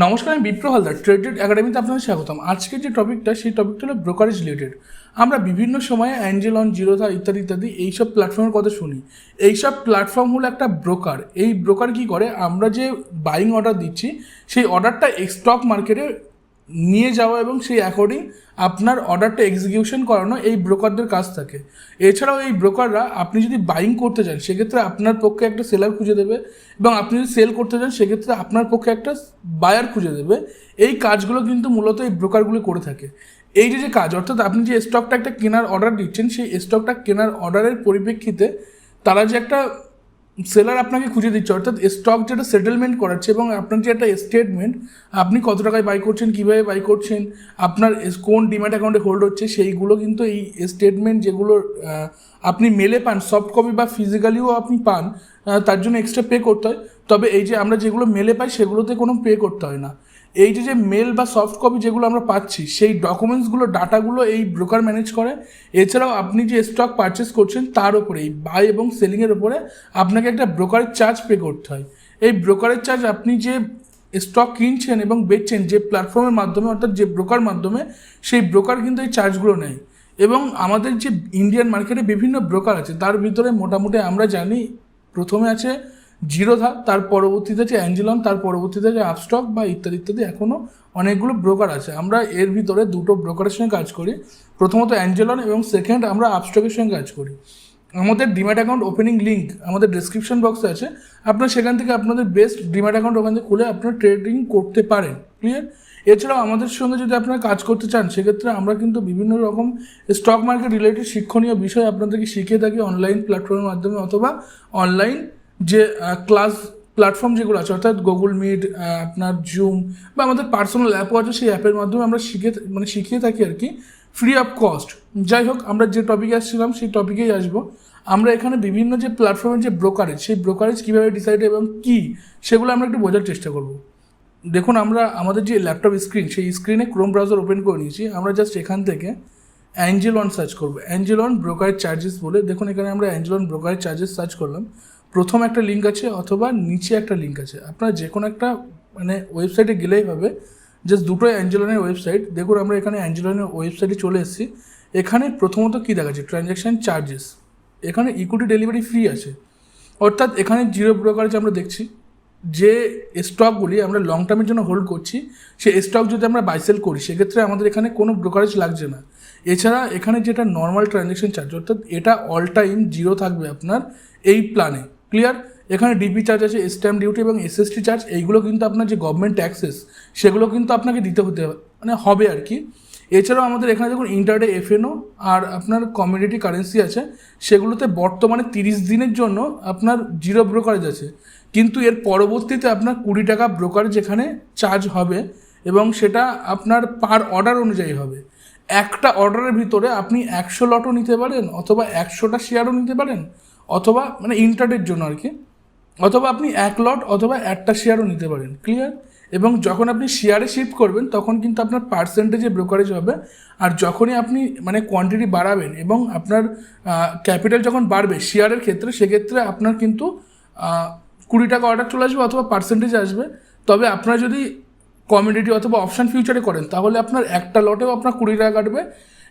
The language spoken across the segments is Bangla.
নমস্কার, আমি বিপ্র হালদার ট্রেডেড একাডেমিতে আপনাদের স্বাগতম। আজকের যে টপিকটা সেই টপিকটা হলো ব্রোকারেজ রিলেটেড আমরা বিভিন্ন সময়ে অ্যাঞ্জেল অন জিরোধা ইত্যাদি ইত্যাদি এইসব প্ল্যাটফর্মের কথা শুনি। এইসব প্ল্যাটফর্ম হলো একটা ব্রোকার এই ব্রোকার কি করে? আমরা যে বাইং অর্ডার দিচ্ছি, সেই অর্ডারটা স্টক মার্কেটে নিয়ে যাওয়া এবং সেই অ্যাকর্ডিং আপনার অর্ডারটা এক্সিকিউশন করানো এই ব্রোকারদের কাজ থাকে। এছাড়াও এই ব্রোকাররা আপনি যদি বাইং করতে চান, সেক্ষেত্রে আপনার পক্ষে একটা সেলার খুঁজে দেবে এবং আপনি যদি সেল করতে চান, সেক্ষেত্রে আপনার পক্ষে একটা বায়ার খুঁজে দেবে। এই কাজগুলো কিন্তু মূলত এই ব্রোকারগুলো করে থাকে। এই যে যে কাজ, অর্থাৎ আপনি যে স্টকটা একটা কেনার অর্ডার দিচ্ছেন, সেই স্টকটা কেনার অর্ডারের পরিপ্রেক্ষিতে তারা যে একটা সেলার আপনাকে খুঁজে দিচ্ছে, অর্থাৎ স্টক যেটা সেটেলমেন্ট করাচ্ছে এবং আপনার যে একটা স্টেটমেন্ট আপনি কত টাকায় বাই করছেন, কীভাবে বাই করছেন, আপনার কোন ডিম্যাট অ্যাকাউন্টে হোল্ড হচ্ছে, সেইগুলো কিন্তু এই স্টেটমেন্ট যেগুলো আপনি মেলে পান সফট কপি বা ফিজিক্যালিও আপনি পান তার জন্য এক্সট্রা পে করতে হয়। তবে এই যে আমরা যেগুলো মেলে পাই, সেগুলোতে কোনো পে করতে হয় না। এই যে যে মেল বা সফট কপি যেগুলো আমরা পাচ্ছি, সেই ডকুমেন্টসগুলো ডাটাগুলো এই ব্রোকার ম্যানেজ করে। এছাড়াও আপনি যে স্টক পারচেস করছেন, তার উপরে, এই বাই এবং সেলিংয়ের উপরে আপনাকে একটা ব্রোকারের চার্জ পে করতে হয়। এই ব্রোকারের চার্জ আপনি যে স্টক কিনছেন এবং বেচছেন, যে প্ল্যাটফর্মের মাধ্যমে, অর্থাৎ যে ব্রোকার মাধ্যমে, সেই ব্রোকার কিন্তু এই চার্জগুলো নেয়। এবং আমাদের যে ইন্ডিয়ান মার্কেটে বিভিন্ন ব্রোকার আছে, তার ভিতরে মোটামুটি আমরা জানি, প্রথমে আছে জিরোধা তার পরবর্তীতে আছে অ্যাঞ্জেলন তার পরবর্তীতে আছে আপস্টক বা ইত্যাদি ইত্যাদি এখনও অনেকগুলো ব্রোকার আছে। আমরা এর ভিতরে দুটো ব্রোকারের সঙ্গে কাজ করি। প্রথমত অ্যাঞ্জেলন এবং সেকেন্ড আমরা আপস্টকের সঙ্গে কাজ করি। আমাদের ডিম্যাট অ্যাকাউন্ট ওপেনিং লিঙ্ক আমাদের ডেসক্রিপশন বক্সে আছে। আপনার সেখান থেকে আপনাদের বেস্ট ডিম্যাট অ্যাকাউন্ট ওখান থেকে খুলে আপনারা ট্রেডিং করতে পারেন। ক্লিয়ার এছাড়াও আমাদের সঙ্গে যদি আপনারা কাজ করতে চান, সেক্ষেত্রে আমরা কিন্তু বিভিন্ন রকম স্টক মার্কেট রিলেটেড শিক্ষণীয় বিষয় আপনাদেরকে শিখিয়ে থাকি অনলাইন প্ল্যাটফর্মের মাধ্যমে অথবা অনলাইন যে ক্লাস প্ল্যাটফর্ম যেগুলো আছে, অর্থাৎ গুগল মিট আপনার জুম বা আমাদের পার্সোনাল অ্যাপও আছে, সেই অ্যাপের মাধ্যমে আমরা শিখে মানে শিখিয়ে থাকি আর কি ফ্রি অফ কস্ট যাই হোক, আমরা যে টপিকে আসছিলাম, সেই টপিকেই আসব। আমরা এখানে বিভিন্ন যে প্ল্যাটফর্মের যে ব্রোকারেজ সেই ব্রোকারেজ কীভাবে ডিসাইড এবং কী, সেগুলো আমরা একটু বোঝার চেষ্টা করব। দেখুন, আমরা আমাদের যে ল্যাপটপ স্ক্রিন সেই স্ক্রিনে ক্রোম ব্রাউজার ওপেন করে নিয়েছি। আমরা জাস্ট এখান থেকে অ্যাঞ্জেল অন সার্চ করব। অ্যাঞ্জেল অন ব্রোকারেজ চার্জেস বলে, দেখুন এখানে আমরা Angel One brokerage charges search করলাম। প্রথম একটা লিঙ্ক আছে অথবা নিচে একটা লিঙ্ক আছে। আপনারা যে কোনো একটা মানে ওয়েবসাইটে গেলেই হবে। জাস্ট দুটো অ্যাঞ্জেলনের ওয়েবসাইট দেখুন, আমরা এখানে অ্যাঞ্জেলনের ওয়েবসাইটে চলে এসেছি। এখানে প্রথমত কী দেখাচ্ছে? ট্রানজ্যাকশান চার্জেস এখানে ইকুইটি ডেলিভারি ফ্রি আছে। অর্থাৎ এখানে জিরো ব্রোকারেজ আমরা দেখছি। যে স্টকগুলি আমরা লং টার্মের জন্য হোল্ড করছি, সে স্টক যদি আমরা বাইসেল করি, সেক্ষেত্রে আমাদের এখানে কোনো ব্রোকারেজ লাগছে না। এছাড়া এখানে যেটা নর্মাল ট্রানজ্যাকশন চার্জ অর্থাৎ এটা অল টাইম জিরো থাকবে আপনার এই প্ল্যানে ক্লিয়ার এখানে ডিপি চার্জ আছে স্ট্যাম্প ডিউটি এবং এসএসটি চার্জ এইগুলো কিন্তু আপনার যে গভর্নমেন্ট ট্যাক্সেস সেগুলো কিন্তু আপনাকে দিতে হতে মানে হবে আর কি। এছাড়াও আমাদের এখানে দেখুন ইন্টারডে এফএনও আর আপনার কমিউনিটি কারেন্সি আছে, সেগুলোতে বর্তমানে তিরিশ দিনের জন্য আপনার জিরো ব্রোকারেজ আছে। কিন্তু এর পরবর্তীতে আপনার কুড়ি টাকা ব্রোকার যেখানে চার্জ হবে এবং সেটা আপনার পার অর্ডার অনুযায়ী হবে। একটা অর্ডারের ভিতরে আপনি একশো লটও নিতে পারেন অথবা একশোটা শেয়ারও নিতে পারেন। অথবা মানে ইন্টারডের জন্য আর কি, অথবা আপনি এক লট অথবা একটা শেয়ারও নিতে পারেন ক্লিয়ার এবং যখন আপনি শেয়ারে শিফট করবেন, তখন কিন্তু আপনার পার্সেন্টেজে ব্রোকারেজ হবে, আর যখনই আপনি মানে কোয়ান্টিটি বাড়াবেন এবং আপনার ক্যাপিটাল যখন বাড়বে শেয়ারের ক্ষেত্রে, সেক্ষেত্রে আপনার কিন্তু কুড়ি টাকা অর্ডার চলে আসবে অথবা পার্সেন্টেজ আসবে। তবে আপনার যদি কমিডিটি অথবা অপশান ফিউচারে করেন, তাহলে আপনার একটা লটেও আপনার কুড়ি টাকা কাটবে,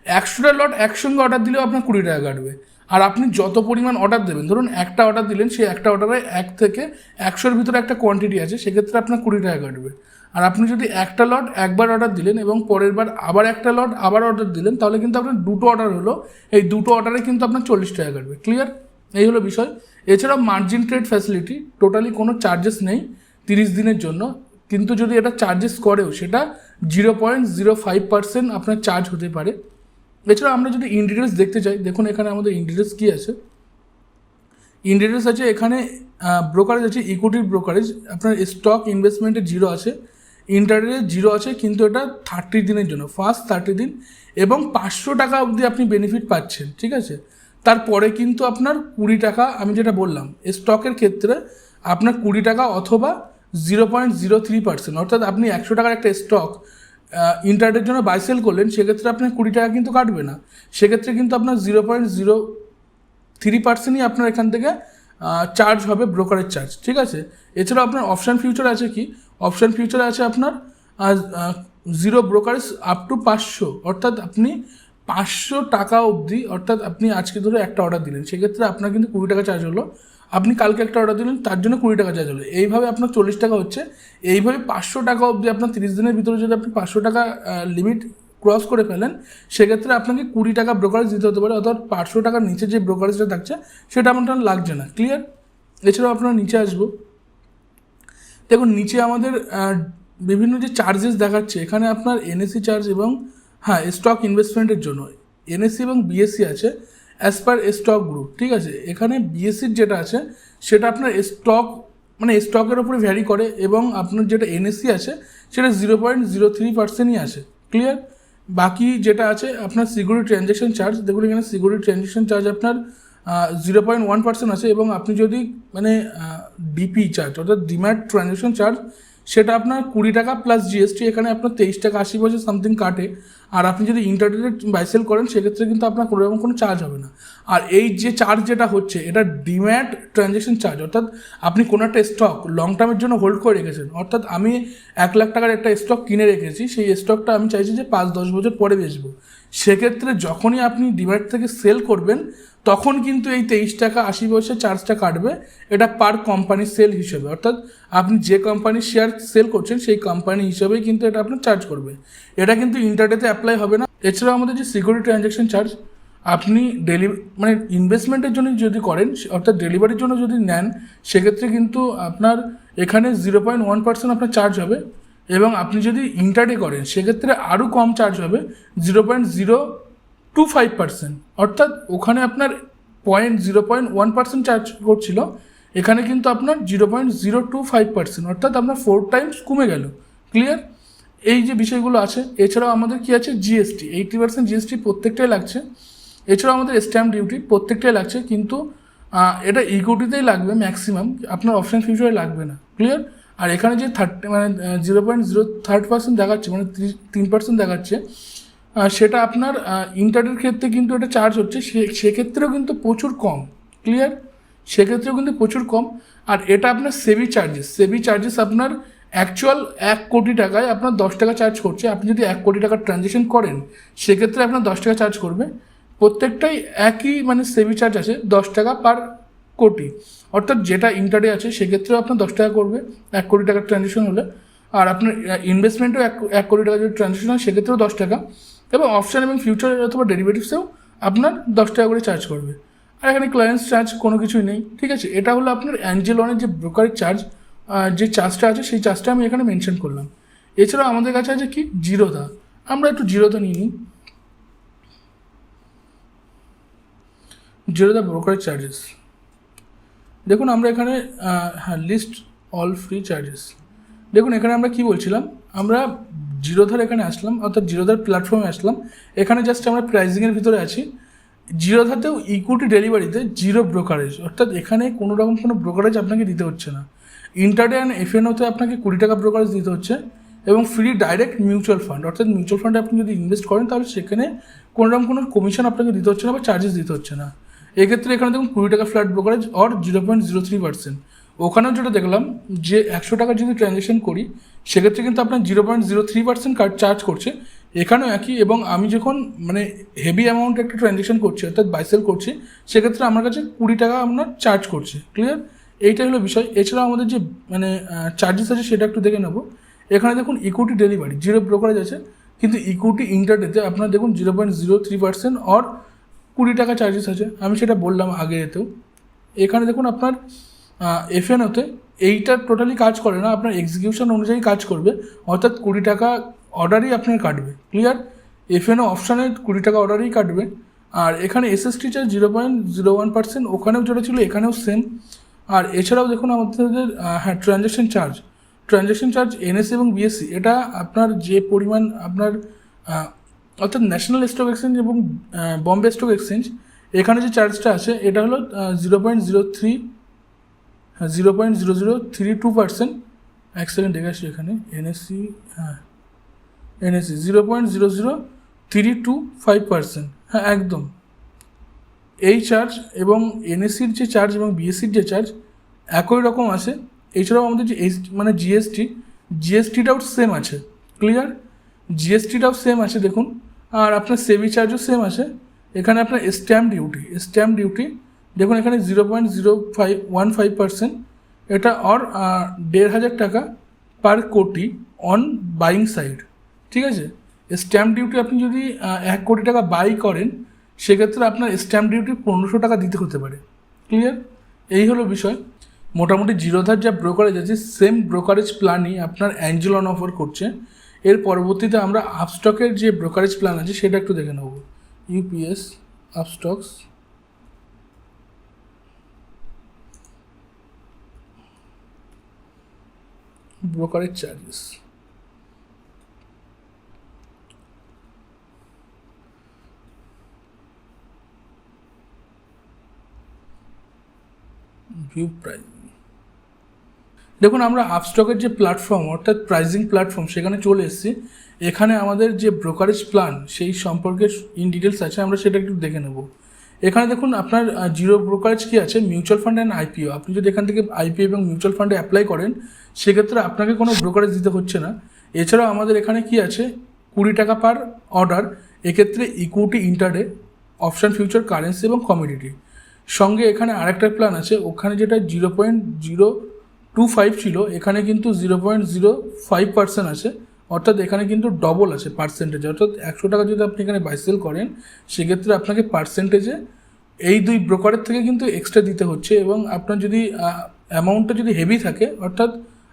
একশোটা লট একসঙ্গে অর্ডার দিলেও আপনার কুড়ি টাকা কাটবে। আর আপনি যত পরিমাণ অর্ডার দেবেন, ধরুন একটা অর্ডার দিলেন, সেই একটা অর্ডারে এক থেকে একশোর ভিতরে একটা কোয়ান্টিটি আছে, সেক্ষেত্রে আপনার কুড়ি টাকা কাটবে। আর আপনি যদি একটা লট একবার অর্ডার দিলেন এবং পরের বার আবার একটা লট আবার অর্ডার দিলেন, তাহলে কিন্তু আপনার দুটো অর্ডার হলো, এই দুটো অর্ডারে কিন্তু আপনার চল্লিশ টাকা কাটবে। ক্লিয়ার এই হলো বিষয়। এছাড়াও মার্জিন ট্রেড ফ্যাসিলিটি টোটালি কোনো চার্জেস নেই তিরিশ দিনের জন্য, কিন্তু যদি এটা চার্জেস করেও, সেটা zero point zero five percent আপনার চার্জ হতে পারে। এছাড়া আমরা যদি ইন ডিটেলস দেখতে চাই দেখুন এখানে আমাদের ইন ডিটেলস কী আছে? ইন ডিটেলস আছে এখানে ব্রোকারেজ আছে ইকুইটির ব্রোকারেজ আপনার স্টক ইনভেস্টমেন্টে জিরো আছে ইন্টারডে জিরো আছে, কিন্তু এটা থার্টি দিনের জন্য ফার্স্ট থার্টি দিন, এবং পাঁচশো টাকা অবধি আপনি বেনিফিট পাচ্ছেন, ঠিক আছে? তারপরে কিন্তু আপনার কুড়ি টাকা, আমি যেটা বললাম স্টকের ক্ষেত্রে আপনার কুড়ি টাকা অথবা zero point zero three percent অর্থাৎ আপনি একশো টাকার একটা স্টক ইন্টারডের জন্য বাইসেল করলেন, সেক্ষেত্রে আপনার কুড়ি টাকা কিন্তু কাটবে না। সেক্ষেত্রে কিন্তু আপনার জিরো পয়েন্ট জিরো থ্রি পার্সেন্টই আপনার এখান থেকে চার্জ হবে ব্রোকারেজ চার্জ ঠিক আছে? এছাড়াও আপনার অপশান ফিউচার আছে কি? অপশান ফিউচার আছে আপনার জিরো ব্রোকারেজ আপ টু পাঁচশো, অর্থাৎ আপনি পাঁচশো টাকা অবধি, অর্থাৎ আপনি আজকে ধরে একটা অর্ডার দিলেন। সেক্ষেত্রে আপনার কিন্তু কুড়ি টাকা চার্জ হলো। আপনি কালকে একটা অর্ডার দিলেন, তার জন্য কুড়ি টাকা চার্জ হলো। এইভাবে আপনার চল্লিশ টাকা হচ্ছে। এইভাবে পাঁচশো টাকা অবধি আপনার তিরিশ দিনের ভিতরে যদি আপনি পাঁচশো টাকা লিমিট ক্রস করে ফেলেন, সেক্ষেত্রে আপনাকে কুড়ি টাকা ব্রোকারেজ দিতে হতে পারে, অর্থাৎ পাঁচশো টাকার নিচে যে ব্রোকারেজটা থাকছে, সেটা আপনার লাগছে না। ক্লিয়ার এছাড়াও আপনার নিচে আসব। দেখুন, নিচে আমাদের বিভিন্ন যে চার্জেস দেখাচ্ছে, এখানে আপনার এনএসসি চার্জ এবং হ্যাঁ স্টক ইনভেস্টমেন্টের জন্য। এনএসসি এবং বিএসসি আছে। অ্যাজ পার স্টক গ্রুপ ঠিক আছে? এখানে বিএসসির যেটা আছে, সেটা আপনার স্টক মানে স্টকের ওপরে ভ্যারি করে এবং আপনার যেটা এনএসসি আছে, সেটা জিরো পয়েন্ট জিরো থ্রি পার্সেন্টই আসে। ক্লিয়ার বাকি যেটা আছে, আপনার সিকিউরিটি ট্রানজ্যাকশন চার্জ দেখুন এখানে সিকিউরিটি ট্রানজ্যাকশন চার্জ আপনার জিরো পয়েন্ট ওয়ান পার্সেন্ট আছে এবং আপনি যদি মানে ডিপি চার্জ অর্থাৎ ডিম্যাট ট্রানজ্যাকশন চার্জ সেটা আপনার কুড়ি টাকা প্লাস জিএসটি এখানে আপনার তেইশ টাকা, আশি পয়সা সামথিং কাটে। আর আপনি যদি ইন্টারনেটে বাইসেল করেন, সেক্ষেত্রে কিন্তু আপনার কোনো রকম কোনো চার্জ হবে না। আর এই যে চার্জ যেটা হচ্ছে, এটা ডিম্যাট ট্রানজ্যাকশন চার্জ অর্থাৎ আপনি কোনো একটা স্টক লং টার্মের জন্য হোল্ড করে রেখেছেন, অর্থাৎ আমি এক লাখ টাকার একটা স্টক কিনে রেখেছি, সেই স্টকটা আমি চাইছি যে পাঁচ দশ বছর পরে বেচবো। সেক্ষেত্রে যখনই আপনি ডিম্যাট থেকে সেল করবেন, তখন কিন্তু এই তেইশ টাকা, আশি পয়সা চার্জটা কাটবে। এটা পার কোম্পানির সেল হিসেবে। অর্থাৎ আপনি যে কোম্পানির শেয়ার সেল করছেন, সেই কোম্পানি হিসেবেই কিন্তু এটা আপনার চার্জ করবে। এটা কিন্তু ইন্টারনেটে অ্যাপ্লাই হবে না। এছাড়াও আমাদের যে সিকিউরিটি ট্রানজ্যাকশন চার্জ আপনি ডেলি মানে ইনভেস্টমেন্টের জন্য যদি করেন অর্থাৎ ডেলিভারির জন্য যদি নেন, সেক্ষেত্রে কিন্তু আপনার এখানে জিরো পয়েন্ট ওয়ান পার্সেন্ট আপনার চার্জ হবে। এবং আপনি যদি ইন্টারডে করেন, সেক্ষেত্রে আরও কম চার্জ হবে zero point zero two five percent অর্থাৎ ওখানে আপনার point zero point one percent charge করছিল, এখানে কিন্তু আপনার zero point zero two five percent অর্থাৎ আপনার ফোর টাইমস কমে গেল। ক্লিয়ার এই যে বিষয়গুলো আছে, এছাড়াও আমাদের কি আছে? জিএসটি এইটি পার্সেন্ট জিএসটি প্রত্যেকটাই লাগছে। এছাড়াও আমাদের স্ট্যাম্প ডিউটি প্রত্যেকটাই লাগছে, কিন্তু এটা ইকুইটিতেই লাগবে ম্যাক্সিমাম আপনার অপশান ফিউচারে লাগবে না। ক্লিয়ার আর এখানে যে থার্টি মানে zero point zero third percent দেখাচ্ছে মানে তিন পার্সেন্ট দেখাচ্ছে সেটা আপনার ইন্টারনেট ক্ষেত্রে কিন্তু এটা চার্জ হচ্ছে, সে, সেক্ষেত্রেও কিন্তু প্রচুর কম ক্লিয়ার সেক্ষেত্রেও কিন্তু প্রচুর কম, আর এটা আপনার সেভি চার্জেস সেভি চার্জেস আপনার অ্যাকচুয়াল এক কোটি টাকায় আপনার দশ টাকা চার্জ করছে, আপনি যদি এক কোটি টাকার ট্রানজ্যাকশন করেন, সেক্ষেত্রে আপনার দশ টাকা চার্জ করবে, প্রত্যেকটাই একই মানে সেভি চার্জ আছে, দশ টাকা পার কোটি। অর্থাৎ যেটা ইন্টারডে আছে, সেক্ষেত্রেও আপনার দশ টাকা করবে, এক কোটি টাকার ট্রানজ্যাকশন হলে। আর আপনার ইনভেস্টমেন্টও এক এক কোটি টাকা যদি ট্রানজ্যাকশন হয়, সেক্ষেত্রেও দশ টাকা। এবং অপশান এবং ফিউচার অথবা ডেরিভেটিভসেও আপনার দশ টাকা করে চার্জ করবে। আর এখানে ক্লায়েন্টস চার্জ কোনো কিছুই নেই, ঠিক আছে? এটা হলো আপনার অ্যাঞ্জেলনের যে ব্রোকারের চার্জ যে চার্জটা আছে, সেই চার্জটা আমি এখানে মেনশন করলাম। এছাড়াও আমাদের কাছে আছে কি? জিরোদা আমরা একটু জিরোদা নিয়ে নিই। জিরোদা ব্রোকারেজ চার্জেস দেখুন, আমরা এখানে হ্যাঁ লিস্ট অল ফ্রি চার্জেস দেখুন, এখানে আমরা কি বলছিলাম? আমরা জিরোধার এখানে আসলাম, অর্থাৎ জিরোধার প্ল্যাটফর্মে আসলাম। এখানে জাস্ট আমরা প্রাইজিংয়ের ভিতরে আছি। জিরোধাতেও ইকুইটি ডেলিভারিতে জিরো ব্রোকারেজ অর্থাৎ এখানে কোনো রকম কোনো ব্রোকারেজ আপনাকে দিতে হচ্ছে না। ইন্টারডে অ্যান্ড এফএনওতে আপনাকে কুড়ি টাকা ব্রোকারেজ দিতে হচ্ছে এবং ফ্রি ডাইরেক্ট মিউচুয়াল ফান্ড অর্থাৎ মিউচুয়াল ফান্ডে আপনি যদি ইনভেস্ট করেন, তাহলে সেখানে কোনো রকম কোনো কমিশন আপনাকে দিতে হচ্ছে না বা চার্জেস দিতে হচ্ছে না। এক্ষেত্রে এখানে দেখুন কুড়ি টাকা flat brokerage or zero point zero three percent ওখানেও যেটা দেখলাম যে একশো টাকা যদি ট্রানজ্যাকশন করি, সেক্ষেত্রে কিন্তু আপনার zero point zero three percent card charge করছে। এখানেও একই এবং আমি যখন মানে হেভি অ্যামাউন্ট একটা ট্রানজ্যাকশন করছি, অর্থাৎ বাইসেল করছি, সেক্ষেত্রে আমার কাছে কুড়ি টাকা আপনার চার্জ করছে। ক্লিয়ার এইটাই হলো বিষয়। এছাড়াও আমাদের যে মানে চার্জেস আছে সেটা একটু দেখে নেব। এখানে দেখুন ইকুইটি ডেলিভারি জিরো ব্রোকারেজ আছে, কিন্তু ইকুইটি ইন্টারডেতে আপনার দেখুন zero point zero three percent or কুড়ি টাকা চার্জেস আছে। আমি সেটা বললাম আগে এতেও। এখানে দেখুন আপনার এফএনওতে এইটা টোটালি কাজ করে না, আপনার এক্সিকিউশন অনুযায়ী কাজ করবে। অর্থাৎ কুড়ি টাকা অর্ডারই আপনার কাটবে। ক্লিয়ার এফএনও অপশানে কুড়ি টাকা অর্ডারই কাটবে। আর এখানে SST charge zero point zero one percent ওখানেও যেটা ছিল এখানেও সেম আর এছাড়াও দেখুন আমাদের হ্যাঁ transaction charge transaction charge NSC এবং বিএসসি এটা আপনার যে পরিমাণ আপনার অর্থাৎ ন্যাশনাল স্টক এক্সচেঞ্জ এবং বম্বে স্টক এক্সচেঞ্জ এখানে যে চার্জটা আছে, এটা হলো zero point zero three zero point zero zero three two percent second দেখে আসি এখানে এনএসসি হ্যাঁ NSC zero point zero zero three two five percent হ্যাঁ একদম। এই চার্জ এবং এনএসসির যে চার্জ এবং বিএসসির যে চার্জ একই রকম আছে, এছাড়াও আমাদের যে মানে জিএসটি জিএসটিটাও সেম আছে ক্লিয়ার জিএসটিটাও সেম আছে দেখুন। আর আপনার সেভি চার্জও সেম আছে এখানে আপনার স্ট্যাম্প ডিউটি স্ট্যাম্প ডিউটি দেখুন এখানে zero point zero five one five percent এটা অর দেড় হাজার টাকা পার কোটি অন বাইং সাইড ঠিক আছে? স্ট্যাম্প ডিউটি আপনি যদি এক কোটি টাকা বাই করেন, সেক্ষেত্রে আপনার স্ট্যাম্প ডিউটি পনেরোশো টাকা দিতে হতে পারে। ক্লিয়ার এই হলো বিষয়। মোটামুটি জিরোধার যা ব্রোকারেজ আছে সেম ব্রোকারেজ প্ল্যানই আপনার অ্যাঞ্জেল অন অফার করছে। এর পরবর্তীতে আমরা আপস্টকের যে ব্রোকারেজ প্ল্যান আছে, সেটা একটু দেখে নেব। UPS Upstox brokerage charges view price দেখুন, আমরা আপস্টকের যে প্ল্যাটফর্ম অর্থাৎ প্রাইজিং প্ল্যাটফর্ম সেখানে চলে এসেছি। এখানে আমাদের যে ব্রোকারেজ প্ল্যান সেই সম্পর্কে ইন ডিটেলস আছে, আমরা সেটা একটু দেখে নেব। এখানে দেখুন, আপনার জিরো ব্রোকারেজ কী আছে? মিউচুয়াল ফান্ড অ্যান্ড আইপিও আপনি যদি এখান থেকে আইপিও এবং মিউচুয়াল ফান্ডে অ্যাপ্লাই করেন, সেক্ষেত্রে আপনাকে কোনো ব্রোকারেজ দিতে হচ্ছে না। এছাড়াও আমাদের এখানে কি আছে? কুড়ি টাকা পার অর্ডার এক্ষেত্রে equity intraday option future currency এবং কমিডিটি সঙ্গে এখানে আরেকটা প্ল্যান আছে, ওখানে যেটা zero point zero two five ছিল, এখানে কিন্তু zero point zero five percent আছে, অর্থাৎ এখানে কিন্তু ডবল আছে পার্সেন্টেজ অর্থাৎ একশো টাকা যদি আপনি এখানে বাইসেল করেন, সেক্ষেত্রে আপনাকে পার্সেন্টেজে এই দুই ব্রোকারের থেকে কিন্তু এক্সট্রা দিতে হচ্ছে এবং আপনার যদি অ্যামাউন্টটা যদি হেভি থাকে, অর্থাৎ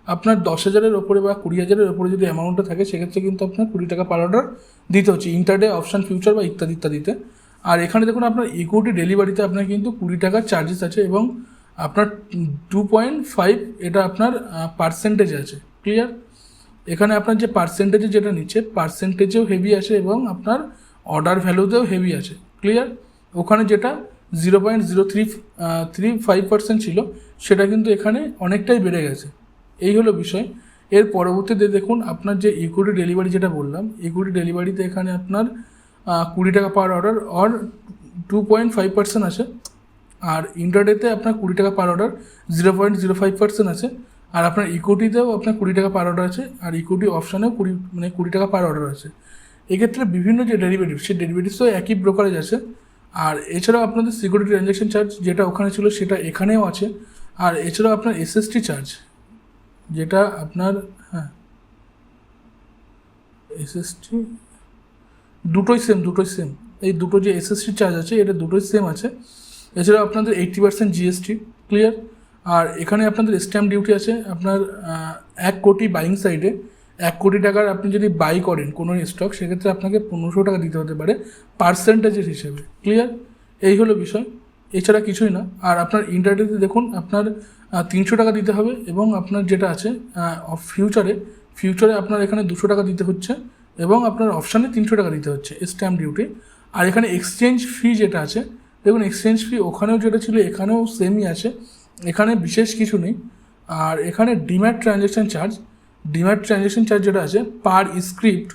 আপনার দশ হাজারের ওপরে বা কুড়ি হাজারের ওপরে যদি অ্যামাউন্টটা থাকে, সেক্ষেত্রে কিন্তু আপনার কুড়ি টাকা পার অর্ডার দিতে হচ্ছে ইন্টারডে অপশান ফিউচার বা ইত্যাদি ইত্যাদিতে আর এখানে দেখুন, আপনার ইকুইটি ডেলিভারিতে আপনার কিন্তু কুড়ি টাকা চার্জেস আছে এবং আপনার টু পয়েন্ট ফাইভ এটা আপনার পার্সেন্টেজ আছে ক্লিয়ার এখানে আপনার যে পার্সেন্টেজে যেটা নিচ্ছে পার্সেন্টেজেও হেভি আছে এবং আপনার অর্ডার ভ্যালুতেও হেভি আছে ক্লিয়ার ওখানে যেটা zero point zero three three five percent ছিল, সেটা কিন্তু এখানে অনেকটাই বেড়ে গেছে। এই হলো বিষয়। এর পরবর্তীতে দেখুন, আপনার যে ইকুইটি ডেলিভারি যেটা বললাম ইকুইটি ডেলিভারিতে এখানে আপনার কুড়ি টাকা per order or two point five percent আছে। আর ইন্টারডেতে আপনার কুড়ি টাকা per order zero point zero five percent আছে। আর আপনার ইকুইটিতেও আপনার কুড়ি টাকা পার অর্ডার আছে, আর ইকুইটি অপশানেও কুড়ি মানে কুড়ি টাকা পার অর্ডার আছে। এক্ষেত্রে বিভিন্ন যে ডেরিভেটিভ সেই ডেরিভেটিভসও একই ব্রোকারেজ আছে। আর এছাড়াও আপনাদের সিকিউরিটি ট্রানজ্যাকশন চার্জ যেটা ওখানে ছিল, সেটা এখানেও আছে। আর এছাড়াও আপনার এসএসটি চার্জ যেটা আপনার হ্যাঁ এসএসটি দুটোই সেম দুটোই সেম এই দুটো যে এসএসটি চার্জ আছে, এটা দুটোই সেম আছে। এছাড়াও আপনাদের এইটটি পার্সেন্ট জিএসটি ক্লিয়ার আর এখানে আপনাদের স্ট্যাম্প ডিউটি আছে আপনার এক কোটি বাইং সাইডে এক কোটি টাকার আপনি যদি বাই করেন কোনো স্টক সেক্ষেত্রে আপনাকে পনেরোশো টাকা দিতে হতে পারে পার্সেন্টেজের হিসেবে। ক্লিয়ার এই হলো বিষয়। এছাড়া কিছুই না। আর আপনার ইন্টারনেটে দেখুন, আপনার তিনশো টাকা দিতে হবে এবং আপনার যেটা আছে ফিউচারে ফিউচারে আপনার এখানে দুশো টাকা দিতে হচ্ছে এবং আপনার অপশানে তিনশো টাকা দিতে হচ্ছে স্ট্যাম্প ডিউটি আর এখানে এক্সচেঞ্জ ফি যেটা আছে দেখুন এক্সচেঞ্জ ফি ওখানেও যেটা ছিল, এখানেও সেমই আছে। এখানে বিশেষ কিছু নেই। আর এখানে demat transaction charge demat transaction charge যেটা আছে পার স্ক্রিপ্ট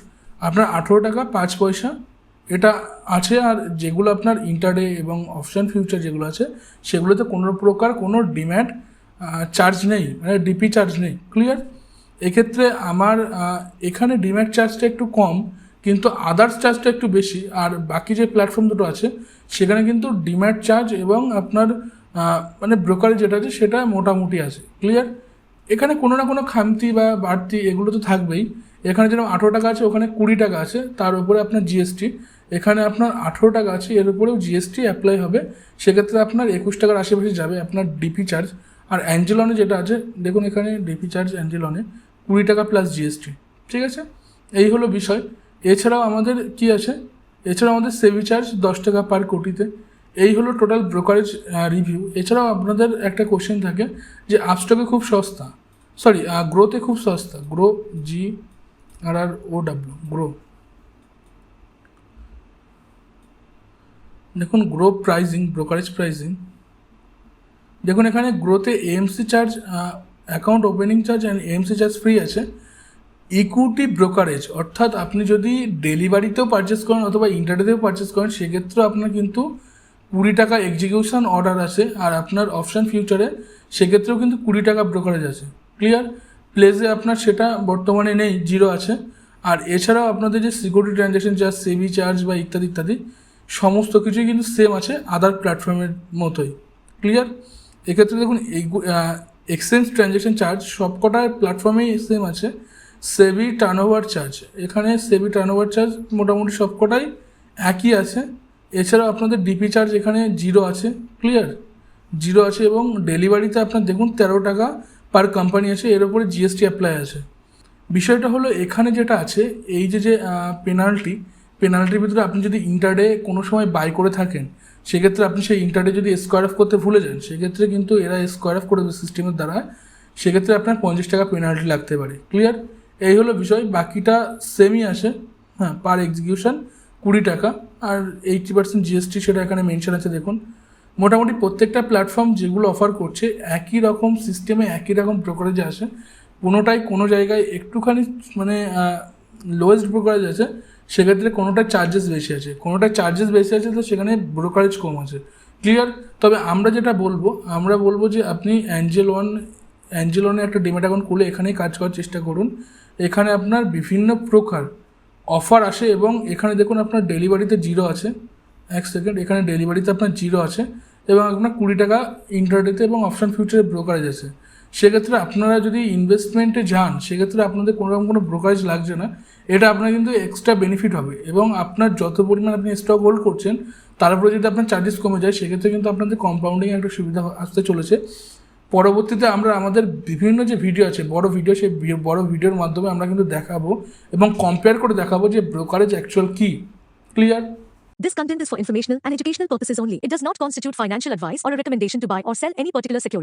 আপনার আঠেরো টাকা, পাঁচ পয়সা। এটা আছে আর যেগুলো আপনার ইন্টারডে এবং অপশান ফিউচার যেগুলো আছে, সেগুলোতে কোনো প্রকার কোনো ডিম্যাট চার্জ নেই মানে ডিপি চার্জ নেই। ক্লিয়ার এক্ষেত্রে আমার এখানে ডিম্যাট চার্জটা একটু কম কিন্তু আদার্স চার্জটা একটু বেশি, আর বাকি যে প্ল্যাটফর্ম দুটো আছে, সেখানে কিন্তু ডিম্যাট চার্জ এবং আপনার মানে ব্রোকারেজ যেটা আছে, সেটা মোটামুটি আছে। ক্লিয়ার এখানে কোনো না কোনো খামতি বা বাড়তি এগুলো তো থাকবেই। এখানে যেরকম আঠেরো টাকা আছে, ওখানে কুড়ি টাকা আছে, তার উপরে আপনার জিএসটি এখানে আপনার আঠেরো টাকা আছে, এর উপরেও জিএসটি অ্যাপ্লাই হবে। সেক্ষেত্রে আপনার একুশ টাকার আশেপাশে যাবে আপনার ডিপি চার্জ আর অ্যাঞ্জেলনে যেটা আছে, দেখুন এখানে ডিপি চার্জ অ্যাঞ্জেলনে কুড়ি টাকা প্লাস জিএসটি ঠিক আছে? এই হলো বিষয়। এছাড়াও আমাদের কি আছে? এছাড়াও আমাদের সেভি চার্জ দশ টাকা পার কোটিতে। এই হলো টোটাল ব্রোকারেজ রিভিউ এছাড়াও আপনাদের একটা কোশ্চেন থাকে যে আপস্টকে খুব সস্তা। সরি গ্রোতে খুব সস্তা। Groww G R R O W Groww দেখুন গ্রো প্রাইজিং ব্রোকারেজ প্রাইজিং দেখুন, এখানে গ্রোতে AMC charge account opening charge and AMC charge free আছে। ইকুইটি ব্রোকারেজ অর্থাৎ আপনি যদি ডেলিভারিতেও পারচেস করেন অথবা ইন্টারনেটেও পারচেস করেন সেক্ষেত্রেও আপনার কিন্তু কুড়ি টাকা এক্সিকিউশন অর্ডার আছে আর আপনার অপশান ফিউচারে সেক্ষেত্রেও কিন্তু কুড়ি টাকা ব্রোকারেজ আছে। ক্লিয়ার প্লেসে আপনার সেটা বর্তমানে নেই জিরো আছে। আর এছাড়াও আপনাদের যে security transaction charge SEBI charge বা ইত্যাদি ইত্যাদি, সমস্ত কিছুই কিন্তু সেম আছে আদার প্ল্যাটফর্মের মতোই। ক্লিয়ার এক্ষেত্রে দেখুন এক্সচেঞ্জ ট্রানজ্যাকশন চার্জ সবকটা প্ল্যাটফর্মেই সেম আছে। সেভি টার্নওভার চার্জ এখানে সেভি টার্নওভার চার্জ মোটামুটি সবকটাই একই আছে। এছাড়াও আপনাদের ডিপি চার্জ এখানে জিরো আছে ক্লিয়ার জিরো আছে এবং ডেলিভারিতে আপনার দেখুন তেরো টাকা পার কোম্পানি আছে, এর উপরে জিএসটি অ্যাপ্লাই আছে। বিষয়টা হলো এখানে যেটা আছে, এই যে যে পেনাল্টি পেনাল্টির ভিতরে আপনি যদি ইন্টারডে কোনো সময় বাই করে থাকেন, সেক্ষেত্রে আপনি সেই ইন্টারডে যদি স্কোয়ার অফ করতে ভুলে যান, সেক্ষেত্রে কিন্তু এরা স্কোয়ার অফ করে দেবে সিস্টেমের দ্বারা। সেক্ষেত্রে আপনার পঞ্চাশ টাকা পেনাল্টি লাগতে পারে ক্লিয়ার এই হলো বিষয়, বাকিটা সেমই আসে। হ্যাঁ পার এক্সিকিউশন কুড়ি টাকা। আর এইটি পার্সেন্ট জিএসটি সেটা এখানে মেনশন আছে, দেখুন। মোটামুটি প্রত্যেকটা প্ল্যাটফর্ম যেগুলো অফার করছে, একই রকম সিস্টেমে একই রকম ব্রোকারেজে আসে। কোনোটাই কোনো জায়গায় একটুখানি মানে লোয়েস্ট ব্রোকারেজ আছে, সেক্ষেত্রে কোনোটায় চার্জেস বেশি আছে। কোনোটায় চার্জেস বেশি আছে, তো সেখানে ব্রোকারেজ কম আছে। ক্লিয়ার তবে আমরা যেটা বলব, আমরা বলব যে আপনি অ্যাঞ্জেল ওয়ান অ্যাঞ্জেল ওয়ানে একটা ডিমেট অ্যাকাউন্ট খুলে এখানেই কাজ করার চেষ্টা করুন। এখানে আপনার বিভিন্ন প্রকার অফার আসে এবং এখানে দেখুন আপনার ডেলিভারিতে জিরো আছে। এক সেকেন্ড, এখানে ডেলিভারিতে আপনার জিরো আছে এবং আপনার কুড়ি টাকা ইন্টারডেতে এবং অপশান ফিউচারে ব্রোকারেজ আছে। সেক্ষেত্রে আপনারা যদি ইনভেস্টমেন্টে যান, সেক্ষেত্রে আপনাদের কোনো রকম কোনো ব্রোকারেজ লাগছে না। এটা আপনার কিন্তু এক্সট্রা বেনিফিট হবে এবং আপনার যত পরিমাণ আপনি স্টক হোল্ড করছেন, তার উপরে যদি আপনার চার্জেস কমে যায়, সেক্ষেত্রে কিন্তু আপনাদের কম্পাউন্ডিং একটা সুবিধা আসতে চলেছে। পরবর্তীতে আমরা আমাদের বিভিন্ন যে ভিডিও আছে বড় ভিডিও সেই বড় ভিডিওর মাধ্যমে আমরা কিন্তু দেখাবো এবং কম্পেয়ার করে দেখাবো যে ব্রোকারেজ অ্যাকচুয়াল কি clear This content is for informational and educational purposes only. It does not constitute financial advice or a recommendation to buy or sell any particular security.